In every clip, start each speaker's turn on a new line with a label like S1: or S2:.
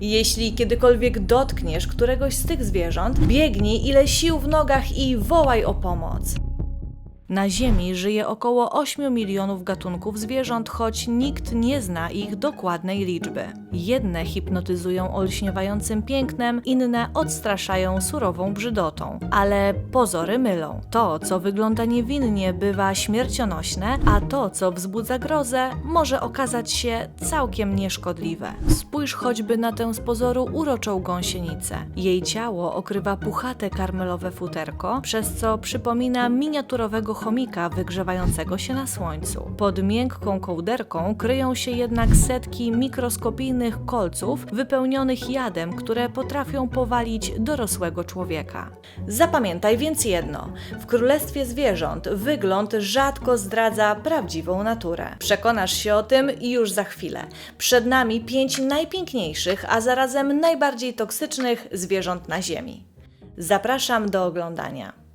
S1: Jeśli kiedykolwiek dotkniesz któregoś z tych zwierząt, biegnij ile sił w nogach i wołaj o pomoc. Na Ziemi żyje około 8 milionów gatunków zwierząt, choć nikt nie zna ich dokładnej liczby. Jedne hipnotyzują olśniewającym pięknem, inne odstraszają surową brzydotą. Ale pozory mylą. To, co wygląda niewinnie, bywa śmiercionośne, a to, co wzbudza grozę, może okazać się całkiem nieszkodliwe. Spójrz choćby na tę z pozoru uroczą gąsienicę. Jej ciało okrywa puchate karmelowe futerko, przez co przypomina miniaturowego chomika wygrzewającego się na słońcu. Pod miękką kołderką kryją się jednak setki mikroskopijnych kolców wypełnionych jadem, które potrafią powalić dorosłego człowieka. Zapamiętaj więc jedno: w królestwie zwierząt wygląd rzadko zdradza prawdziwą naturę. Przekonasz się o tym już za chwilę. Przed nami pięć najpiękniejszych, a zarazem najbardziej toksycznych zwierząt na Ziemi. Zapraszam do oglądania.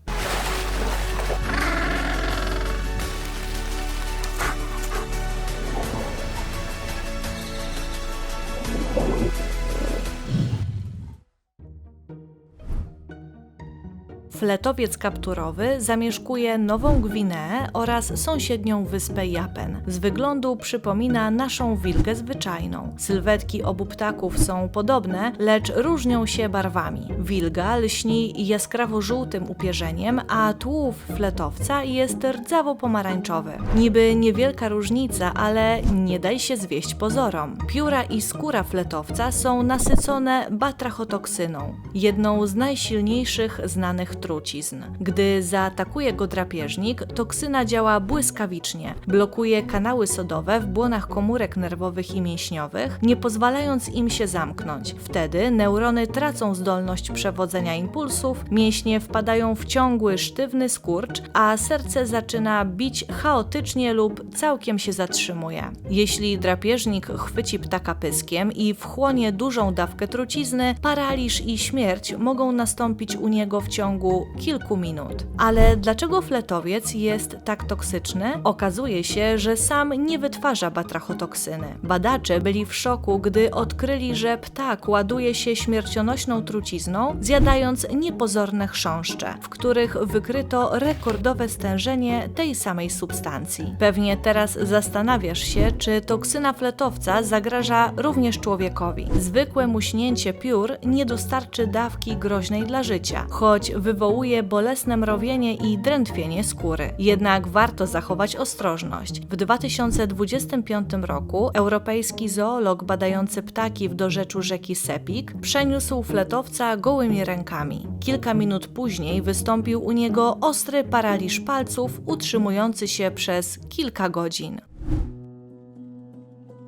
S1: Fletowiec kapturowy zamieszkuje Nową Gwineę oraz sąsiednią wyspę Japen. Z wyglądu przypomina naszą wilgę zwyczajną. Sylwetki obu ptaków są podobne, lecz różnią się barwami. Wilga lśni jaskrawo-żółtym upierzeniem, a tułów fletowca jest rdzawo-pomarańczowy. Niby niewielka różnica, ale nie daj się zwieść pozorom. Pióra i skóra fletowca są nasycone batrachotoksyną, jedną z najsilniejszych znanych trucizn. Gdy zaatakuje go drapieżnik, toksyna działa błyskawicznie, blokuje kanały sodowe w błonach komórek nerwowych i mięśniowych, nie pozwalając im się zamknąć. Wtedy neurony tracą zdolność przewodzenia impulsów, mięśnie wpadają w ciągły, sztywny skurcz, a serce zaczyna bić chaotycznie lub całkiem się zatrzymuje. Jeśli drapieżnik chwyci ptaka pyskiem i wchłonie dużą dawkę trucizny, paraliż i śmierć mogą nastąpić u niego w ciągu kilku minut. Ale dlaczego fletowiec jest tak toksyczny? Okazuje się, że sam nie wytwarza batrachotoksyny. Badacze byli w szoku, gdy odkryli, że ptak ładuje się śmiercionośną trucizną, zjadając niepozorne chrząszcze, w których wykryto rekordowe stężenie tej samej substancji. Pewnie teraz zastanawiasz się, czy toksyna fletowca zagraża również człowiekowi. Zwykłe muśnięcie piór nie dostarczy dawki groźnej dla życia, choć wywołuje wywołuje bolesne mrowienie i drętwienie skóry. Jednak warto zachować ostrożność. W 2025 roku europejski zoolog badający ptaki w dorzeczu rzeki Sepik przeniósł fletowca gołymi rękami. Kilka minut później wystąpił u niego ostry paraliż palców utrzymujący się przez kilka godzin.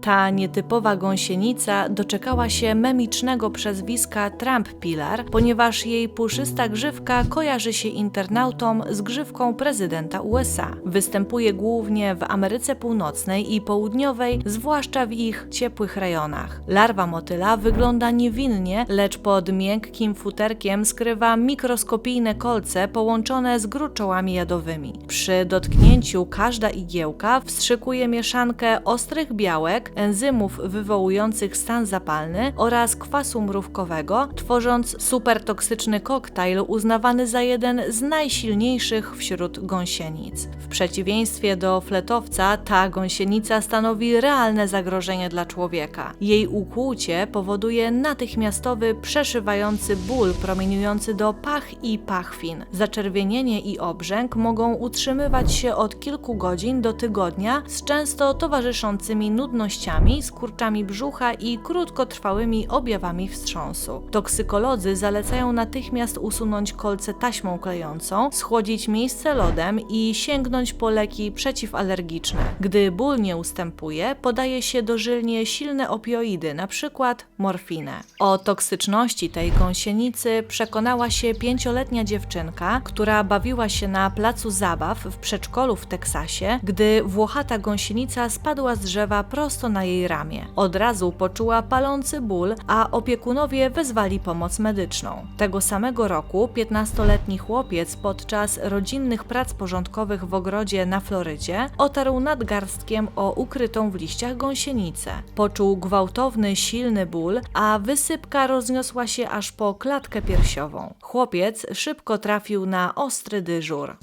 S1: Ta nietypowa gąsienica doczekała się memicznego przezwiska Trump Pillar, ponieważ jej puszysta grzywka kojarzy się internautom z grzywką prezydenta USA. Występuje głównie w Ameryce Północnej i Południowej, zwłaszcza w ich ciepłych rejonach. Larwa motyla wygląda niewinnie, lecz pod miękkim futerkiem skrywa mikroskopijne kolce połączone z gruczołami jadowymi. Przy dotknięciu każda igiełka wstrzykuje mieszankę ostrych białek, enzymów wywołujących stan zapalny oraz kwasu mrówkowego, tworząc supertoksyczny koktajl uznawany za jeden z najsilniejszych wśród gąsienic. W przeciwieństwie do fletowca, ta gąsienica stanowi realne zagrożenie dla człowieka. Jej ukłucie powoduje natychmiastowy, przeszywający ból promieniujący do pach i pachwin. Zaczerwienienie i obrzęk mogą utrzymywać się od kilku godzin do tygodnia z często towarzyszącymi nudnościami bolściami, skurczami brzucha i krótkotrwałymi objawami wstrząsu. Toksykolodzy zalecają natychmiast usunąć kolce taśmą klejącą, schłodzić miejsce lodem i sięgnąć po leki przeciwalergiczne. Gdy ból nie ustępuje, podaje się dożylnie silne opioidy, np. morfinę. O toksyczności tej gąsienicy przekonała się pięcioletnia dziewczynka, która bawiła się na placu zabaw w przedszkolu w Teksasie, gdy włochata gąsienica spadła z drzewa prosto na jej ramię. Od razu poczuła palący ból, a opiekunowie wezwali pomoc medyczną. Tego samego roku 15-letni chłopiec podczas rodzinnych prac porządkowych w ogrodzie na Florydzie otarł nadgarstkiem o ukrytą w liściach gąsienicę. Poczuł gwałtowny, silny ból, a wysypka rozniosła się aż po klatkę piersiową. Chłopiec szybko trafił na ostry dyżur.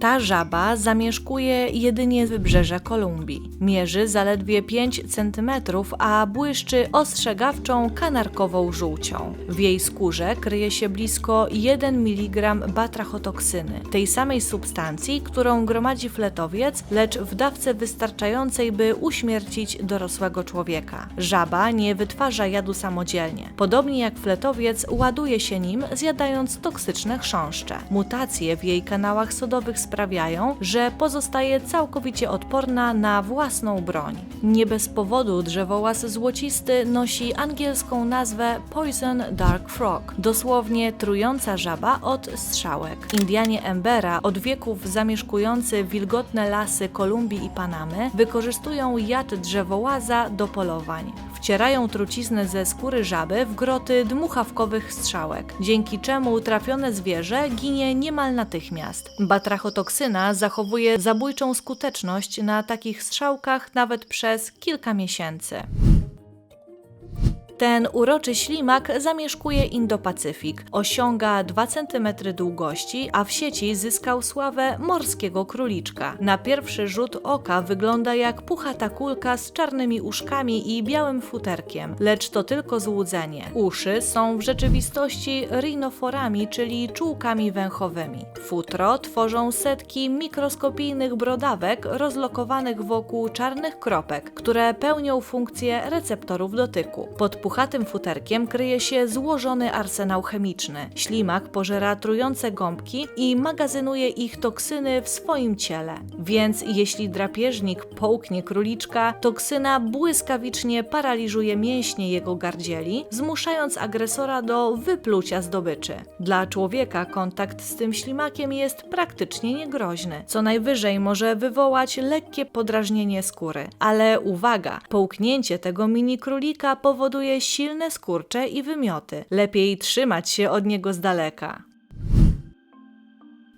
S1: Ta żaba zamieszkuje jedynie wybrzeże Kolumbii. Mierzy zaledwie 5 cm, a błyszczy ostrzegawczą kanarkową żółcią. W jej skórze kryje się blisko 1 mg batrachotoksyny, tej samej substancji, którą gromadzi fletowiec, lecz w dawce wystarczającej, by uśmiercić dorosłego człowieka. Żaba nie wytwarza jadu samodzielnie. Podobnie jak fletowiec, ładuje się nim, zjadając toksyczne chrząszcze. Mutacje w jej kanałach sodowych sprawiają, że pozostaje całkowicie odporna na własną broń. Nie bez powodu drzewołaz złocisty nosi angielską nazwę Poison Dark Frog, dosłownie trująca żaba od strzałek. Indianie Embera, od wieków zamieszkujący wilgotne lasy Kolumbii i Panamy, wykorzystują jad drzewołaza do polowań. Wcierają truciznę ze skóry żaby w groty dmuchawkowych strzałek, dzięki czemu trafione zwierzę ginie niemal natychmiast. Batrachotoksyna zachowuje zabójczą skuteczność na takich strzałkach nawet przez kilka miesięcy. Ten uroczy ślimak zamieszkuje Indo-Pacyfik, osiąga 2 cm długości, a w sieci zyskał sławę morskiego króliczka. Na pierwszy rzut oka wygląda jak puchata kulka z czarnymi uszkami i białym futerkiem, lecz to tylko złudzenie. Uszy są w rzeczywistości rhinoforami, czyli czułkami węchowymi. Futro tworzą setki mikroskopijnych brodawek rozlokowanych wokół czarnych kropek, które pełnią funkcję receptorów dotyku. Pod puchatym futerkiem kryje się złożony arsenał chemiczny. Ślimak pożera trujące gąbki i magazynuje ich toksyny w swoim ciele. Więc jeśli drapieżnik połknie króliczka, toksyna błyskawicznie paraliżuje mięśnie jego gardzieli, zmuszając agresora do wyplucia zdobyczy. Dla człowieka kontakt z tym ślimakiem jest praktycznie niegroźny. Co najwyżej może wywołać lekkie podrażnienie skóry. Ale uwaga, połknięcie tego mini królika powoduje silne skurcze i wymioty. Lepiej trzymać się od niego z daleka.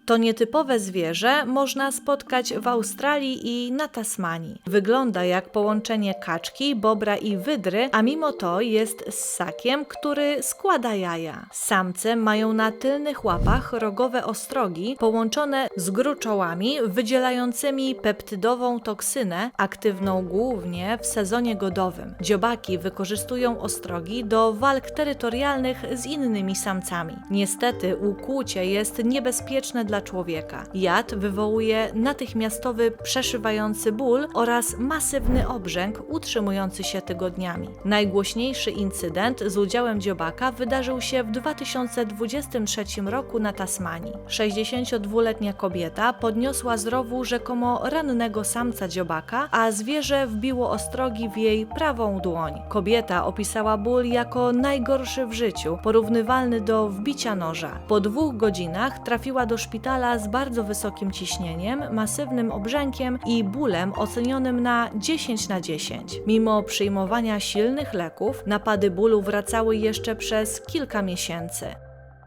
S1: To nietypowe zwierzę można spotkać w Australii i na Tasmanii. Wygląda jak połączenie kaczki, bobra i wydry, a mimo to jest ssakiem, który składa jaja. Samce mają na tylnych łapach rogowe ostrogi połączone z gruczołami wydzielającymi peptydową toksynę, aktywną głównie w sezonie godowym. Dziobaki wykorzystują ostrogi do walk terytorialnych z innymi samcami. Niestety ukłucie jest niebezpieczne dla człowieka. Jad wywołuje natychmiastowy przeszywający ból oraz masywny obrzęk utrzymujący się tygodniami. Najgłośniejszy incydent z udziałem dziobaka wydarzył się w 2023 roku na Tasmanii. 62-letnia kobieta podniosła z rowu rzekomo rannego samca dziobaka, a zwierzę wbiło ostrogi w jej prawą dłoń. Kobieta opisała ból jako najgorszy w życiu, porównywalny do wbicia noża. Po dwóch godzinach trafiła do szpitala z bardzo wysokim ciśnieniem, masywnym obrzękiem i bólem ocenionym na 10 na 10. Mimo przyjmowania silnych leków, napady bólu wracały jeszcze przez kilka miesięcy.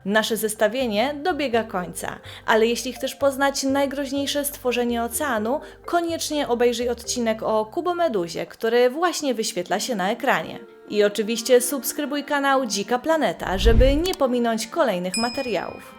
S1: Nasze zestawienie dobiega końca, ale jeśli chcesz poznać najgroźniejsze stworzenie oceanu, koniecznie obejrzyj odcinek o kubomeduzie, który właśnie wyświetla się na ekranie. I oczywiście subskrybuj kanał Dzika Planeta, żeby nie pominąć kolejnych materiałów.